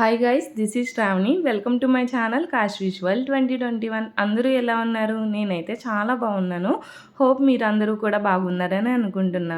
Hi guys this is Sravani welcome to my channel cash visual twenty twenty one అందరూ ఎలా ఉన్నారు? నేనైతే చాలా బాగున్నాను. హోప్ మీరు అందరూ కూడా బాగున్నారని అనుకుంటున్నా.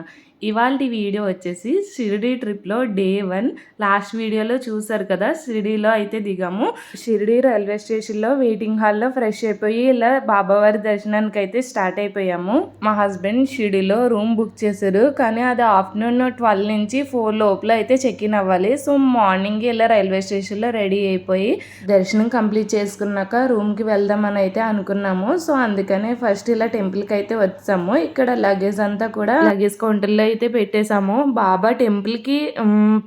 ఇవాళ వీడియో వచ్చేసి షిరిడి ట్రిప్లో డే వన్. లాస్ట్ వీడియోలో చూసారు కదా షిరిడీలో అయితే దిగాము. షిరిడి రైల్వే స్టేషన్లో వెయిటింగ్ హాల్లో ఫ్రెష్ అయిపోయి ఇలా బాబావారి దర్శనానికి అయితే స్టార్ట్ అయిపోయాము. మా హస్బెండ్ షిరిడిలో రూమ్ బుక్ చేశారు కానీ అది ఆఫ్టర్నూన్ ట్వెల్వ్ నుంచి ఫోర్ లోపల అయితే చెక్ ఇన్ అవ్వాలి. సో మార్నింగ్ ఇలా రైల్వే స్టేషన్లో రెడీ అయిపోయి దర్శనం కంప్లీట్ చేసుకున్నాక రూమ్కి వెళ్దామని అయితే అనుకున్నాము. సో అందుకనే ఫస్ట్ ఇలా టెంపుల్కి అయితే వచ్చాము. ఇక్కడ లగేజ్ అంతా కూడా లగేజ్ కౌంటర్లో అయితే పెట్టేశాము. బాబా టెంపుల్కి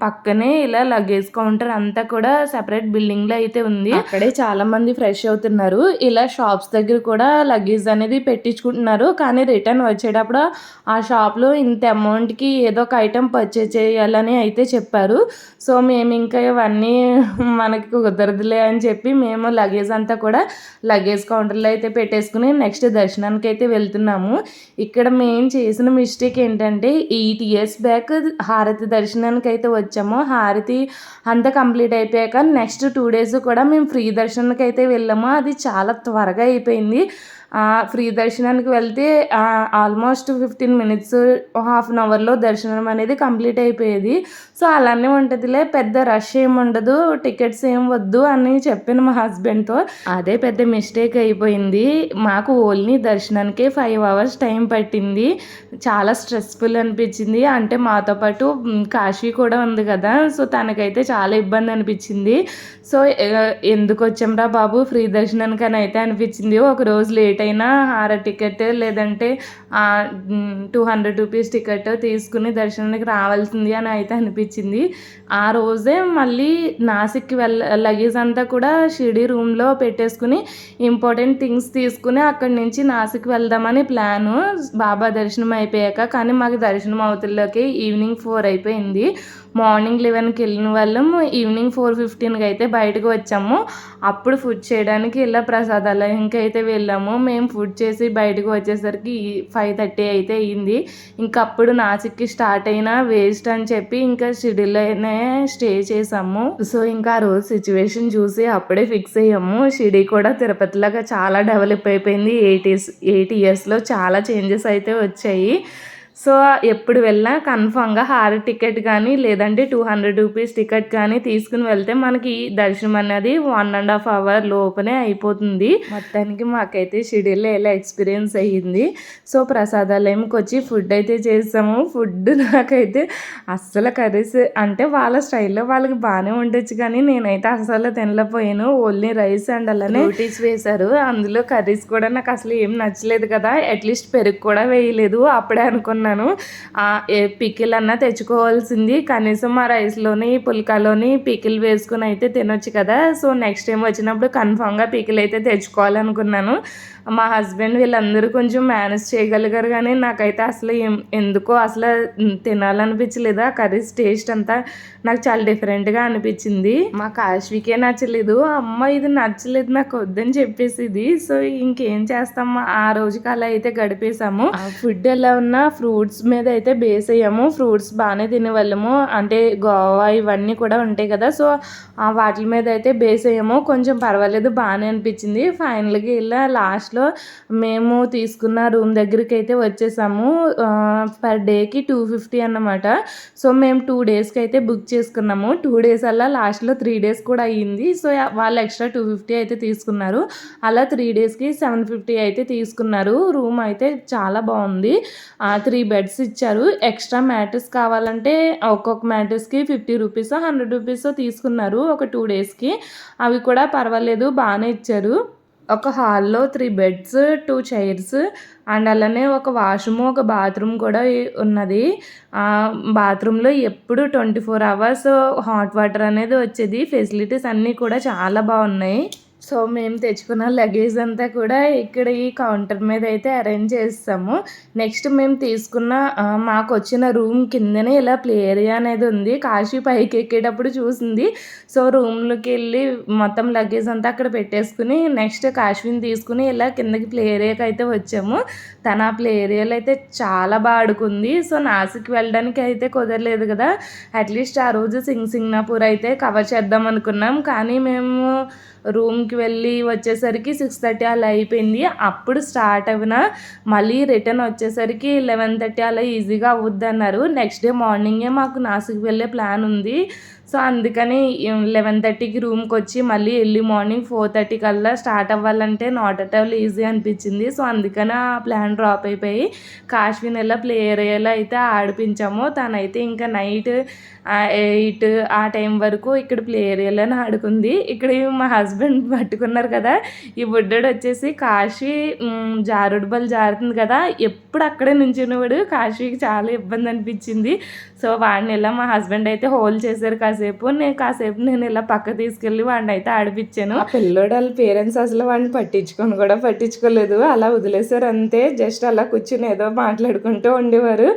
పక్కనే ఇలా లగేజ్ కౌంటర్ అంతా కూడా సెపరేట్ బిల్డింగ్లో అయితే ఉంది. అక్కడే చాలా మంది ఫ్రెష్ అవుతున్నారు. ఇలా షాప్స్ దగ్గర కూడా లగేజ్ అనేది పెట్టించుకుంటున్నారు. కానీ రిటర్న్ వచ్చేటప్పుడు ఆ షాప్లో ఇంత అమౌంట్కి ఏదో ఒక ఐటెం పర్చేజ్ చేయాలని అయితే చెప్పారు. సో మేము ఇంకా ఇవన్నీ మనకి కుదరదులే అని చెప్పి మేము లగేజ్ అంతా కూడా లగేజ్ కౌంటర్లో అయితే పెట్టేసుకుని నెక్స్ట్ దర్శనానికి అయితే వెళ్తున్నాము. ఇక్కడ మేము చేసిన మిస్టేక్ ఏంటంటే ఎయిట్ ఇయర్స్ బ్యాక్ హారతి దర్శనానికి అయితే వచ్చాము. హారతి అంతా కంప్లీట్ అయిపోయాక నెక్స్ట్ టూ డేస్ కూడా మేము ఫ్రీ దర్శనానికి అయితే వెళ్ళాము. అది చాలా త్వరగా అయిపోయింది. ఫ్రీ దర్శనానికి వెళ్తే almost fifteen minutes half an అవర్లో దర్శనం అనేది కంప్లీట్ అయిపోయేది. సో అలానే ఉంటుందిలే పెద్ద రష్ ఏమి ఉండదు టికెట్స్ ఏం వద్దు అని చెప్పాను మా హస్బెండ్తో అదే పెద్ద మిస్టేక్ అయిపోయింది. మాకు ఓన్లీ దర్శనానికి ఫైవ్ అవర్స్ టైం పట్టింది. చాలా స్ట్రెస్ఫుల్ అనిపించింది. అంటే మాతో పాటు కాశీ కూడా ఉంది కదా సో తనకైతే చాలా ఇబ్బంది అనిపించింది. సో ఎందుకు వచ్చాంరా బాబు ఫ్రీ దర్శనానికి అని అయితే అనిపించింది. ఒక రోజు లేట్ అయినా హార టికెట్ లేదంటే టూ హండ్రెడ్ రూపీస్ టికెట్ తీసుకుని దర్శనానికి రావాల్సింది అని అయితే అనిపించింది. ఆ రోజే మళ్ళీ నాసిక్కి వెళ్ళ లగేజ్ అంతా కూడా షిడి రూమ్లో పెట్టేసుకుని ఇంపార్టెంట్ థింగ్స్ తీసుకుని అక్కడి నుంచి నాసిక్ వెళ్దామని ప్లాను. బాబా దర్శనం అయిపోయాక కానీ మాకు దర్శనం అవతల్లోకి ఈవినింగ్ ఫోర్ అయిపోయింది. మార్నింగ్ లెవెన్కి వెళ్ళిన వాళ్ళము ఈవినింగ్ ఫోర్ ఫిఫ్టీన్కి అయితే బయటకు వచ్చాము. అప్పుడు ఫుడ్ చేయడానికి ఇలా ప్రసాదాలయంకి అయితే వెళ్ళాము. మేము ఫుడ్ చేసి బయటకు వచ్చేసరికి ఫైవ్ థర్టీ అయితే అయ్యింది ఇంకా అప్పుడు నాసిక్కి స్టార్ట్ అయినా వేస్ట్ అని చెప్పి ఇంకా షిడిలోనే స్టే చేసాము. సో ఇంకా ఆ రోజు సిచ్యువేషన్ చూసి అప్పుడే ఫిక్స్ అయ్యాము. షిడి కూడా తిరుపతిలాగా చాలా డెవలప్ అయిపోయింది. ఎయిట్ ఇయర్స్ ఎయిట్ ఇయర్స్లో చాలా చేంజెస్ అయితే వచ్చాయి. సో ఎప్పుడు వెళ్ళినా కన్ఫామ్గా హార్ టికెట్ కానీ లేదంటే టూ హండ్రెడ్ రూపీస్ టికెట్ కానీ తీసుకుని వెళ్తే మనకి దర్శనం అనేది వన్ అండ్ హాఫ్ అవర్ లోపలే అయిపోతుంది. మొత్తానికి మాకైతే షెడ్యూల్ ఎలా ఎక్స్పీరియన్స్ అయ్యింది. సో ప్రసాదాలయంకి వచ్చి ఫుడ్ అయితే చేసాము. ఫుడ్ నాకైతే అస్సలు కర్రీస్ అంటే వాళ్ళ స్టైల్లో వాళ్ళకి బాగానే ఉండొచ్చు కానీ నేనైతే అసలు తినలేకపోయాను. ఓన్లీ రైస్ అండ్ అలానే రోటీస్ వేశారు. అందులో కర్రీస్ కూడా నాకు అసలు ఏం నచ్చలేదు కదా. అట్లీస్ట్ పెరుగు కూడా వేయలేదు. అప్పుడే అనుకున్నాను అనుకున్నాను. పికిల్ అన్నా తెచ్చుకోవాల్సింది. కనీసం ఆ రైస్లోని పుల్కాలోని పికిల్ వేసుకుని అయితే తినొచ్చు కదా. సో నెక్స్ట్ టైం వచ్చినప్పుడు కన్ఫామ్గా పికిల్ అయితే తెచ్చుకోవాలనుకున్నాను. మా హస్బెండ్ వీళ్ళందరూ కొంచెం మేనేజ్ చేయగలిగారు కానీ నాకైతే అసలు ఎందుకో అసలు తినాలనిపించలేదు. ఆ కర్రీస్ టేస్ట్ అంతా నాకు చాలా డిఫరెంట్గా అనిపించింది. మా కాశ్వికే నచ్చలేదు. అమ్మ ఇది నచ్చలేదు నాకు వద్దని చెప్పేసి ఇది. సో ఇంకేం చేస్తాం ఆ రోజుకి అలా అయితే గడిపేసాము ఫుడ్ ఎలా ఉన్నా ఫ్రూట్స్ మీద అయితే బేస్ అయ్యాము. ఫ్రూట్స్ బాగానే తినేవాళ్ళము. అంటే గోవా ఇవన్నీ కూడా ఉంటాయి కదా. సో వాటి మీద అయితే బేస్ అయ్యాము. కొంచెం పర్వాలేదు బాగానే అనిపించింది. ఫైనల్గా ఇలా లాస్ట్ లాస్ట్లో మేము తీసుకున్న రూమ్ దగ్గరికి అయితే వచ్చేసాము పర్ డేకి టూ ఫిఫ్టీ అన్నమాట. సో మేము టూ డేస్కి అయితే బుక్ చేసుకున్నాము. టూ డేస్ అలా లాస్ట్లో త్రీ డేస్ కూడా అయ్యింది. సో వాళ్ళు ఎక్స్ట్రా టూ ఫిఫ్టీ అయితే తీసుకున్నారు. అలా త్రీ డేస్కి సెవెన్ ఫిఫ్టీ అయితే తీసుకున్నారు. రూమ్ అయితే చాలా బాగుంది. త్రీ బెడ్స్ ఇచ్చారు. ఎక్స్ట్రా మ్యాటర్స్ కావాలంటే ఒక్కొక్క మ్యాటర్స్కి ఫిఫ్టీ రూపీస్ హండ్రెడ్ రూపీస్ తీసుకున్నారు ఒక టూ డేస్కి. అవి కూడా పర్వాలేదు బాగానే ఇచ్చారు. ఒక హాల్లో three beds two chairs and అలానే ఒక వాష్రూమ్ ఒక బాత్రూమ్ కూడా ఉన్నది. బాత్రూంలో ఎప్పుడు twenty four hours hot water అనేది వచ్చేది. ఫెసిలిటీస్ అన్నీ కూడా చాలా బాగున్నాయి. సో మేము తెచ్చుకున్న లగేజ్ అంతా కూడా ఇక్కడ ఈ కౌంటర్ మీద అయితే అరేంజ్ చేస్తాము. నెక్స్ట్ మేము తీసుకున్న మాకు వచ్చిన రూమ్ కిందనే ఇలా ప్లే ఏరియా అనేది ఉంది. కాశీ పైకి ఎక్కేటప్పుడు చూసింది. సో రూమ్లోకి వెళ్ళి మొత్తం లగేజ్ అంతా అక్కడ పెట్టేసుకుని నెక్స్ట్ కాశ్విని తీసుకుని ఇలా కిందకి ప్లే ఏరియాకి అయితే వచ్చాము. తన ఆ ప్లే ఏరియాలో అయితే చాలా బాగా ఆడుకుంది. సో నాసిక్ వెళ్ళడానికి అయితే కుదరలేదు కదా. అట్లీస్ట్ ఆ రోజు సింగ్ సింగ్నాపూర్ అయితే కవర్ చేద్దాం అనుకున్నాం. కానీ మేము రూమ్కి వెళ్ళి వచ్చేసరికి సిక్స్ థర్టీ అలా అయిపోయింది. అప్పుడు స్టార్ట్ అయిన మళ్ళీ రిటర్న్ వచ్చేసరికి లెవెన్ థర్టీ అలా ఈజీగా అవుద్ది అన్నారు నెక్స్ట్ డే మార్నింగే మాకు నాసిక్ వెళ్ళే ప్లాన్ ఉంది. సో అందుకని లెవెన్ థర్టీకి రూమ్కి వచ్చి మళ్ళీ ఎర్లీ మార్నింగ్ ఫోర్ థర్టీ కల్లా స్టార్ట్ అవ్వాలంటే నాట్ అట్ ఆల్ ఈజీ అనిపించింది. సో అందుకని ఆ ప్లాన్ డ్రాప్ అయిపోయి కాశ్మీర్ ఎలా ప్లే ఏరియాలో అయితే ఆడిపించాము తనైతే ఇంకా నైట్ ఎయిట్ ఆ టైం వరకు ఇక్కడ ప్లే ఏరియాలోనే ఆడుకుంది. ఇక్కడ మా హస్బెండ్ పట్టుకున్నారు కదా ఈ బుడ్డడు వచ్చేసి కాశీ జారుడు బల్ జారుతుంది కదా ఎప్పుడు అక్కడే నుంచునేవాడు. కాశీకి చాలా ఇబ్బంది అనిపించింది. సో వాడిని ఎలా మా హస్బెండ్ అయితే హోల్డ్ చేశారు కాసేపు నేను కాసేపు నేను ఇలా పక్క తీసుకెళ్ళి వాడిని అయితే ఆడిపించాను పిల్లోడు వాళ్ళ పేరెంట్స్ అసలు వాడిని పట్టించుకొని కూడా పట్టించుకోలేదు. అలా వదిలేశారు అంతే. జస్ట్ అలా కూర్చుని ఏదో మాట్లాడుకుంటూ ఉండేవారు.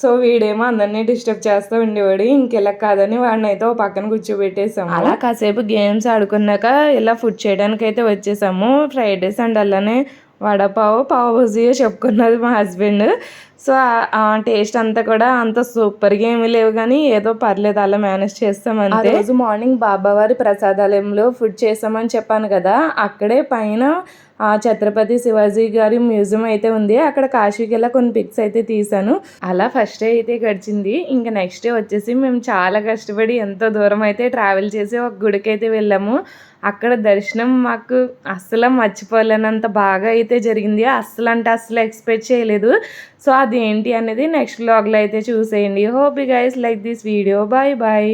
సో వీడేమో అందరినీ డిస్టర్బ్ చేస్తూ ఉండేవాడు. ఇంకెలా కాదని వాడిని అయితే ఓ పక్కన కూర్చోబెట్టేసాము అలా కాసేపు గేమ్స్ ఆడుకున్నాక ఇలా ఫుడ్ చేయడానికి అయితే వచ్చేసాము. ఫ్రైడ్ రైస్ అండ్ అలానే వడపావు పావు బుజీ చెప్పుకున్నది మా హస్బెండ్. సో టేస్ట్ అంతా కూడా అంత సూపర్గా ఏమీ లేవు కానీ ఏదో పర్లేదు అలా మేనేజ్ చేస్తాం అంతే. రోజు మార్నింగ్ బాబావారి ప్రసాదాలయంలో ఫుడ్ చేసామని చెప్పాను కదా అక్కడే పైన ఆ ఛత్రపతి శివాజీ గారి మ్యూజియం అయితే ఉంది. అక్కడ కాశీకి వెళ్ళి కొన్ని పిక్స్ అయితే తీసాను అలా ఫస్ట్ డే అయితే గడిచింది. ఇంకా నెక్స్ట్ డే వచ్చేసి మేము చాలా కష్టపడి ఎంతో దూరం అయితే ట్రావెల్ చేసి ఒక గుడికి అయితే వెళ్ళాము. అక్కడ దర్శనం మాకు అస్సలు మర్చిపోలేనంత బాగా అయితే జరిగింది. అస్సలు అంటే అస్సలు ఎక్స్పెక్ట్ చేయలేదు. సో అది ఏంటి అనేది నెక్స్ట్ వ్లాగ్లో అయితే చూసేయండి. Hope you guys like this video bye bye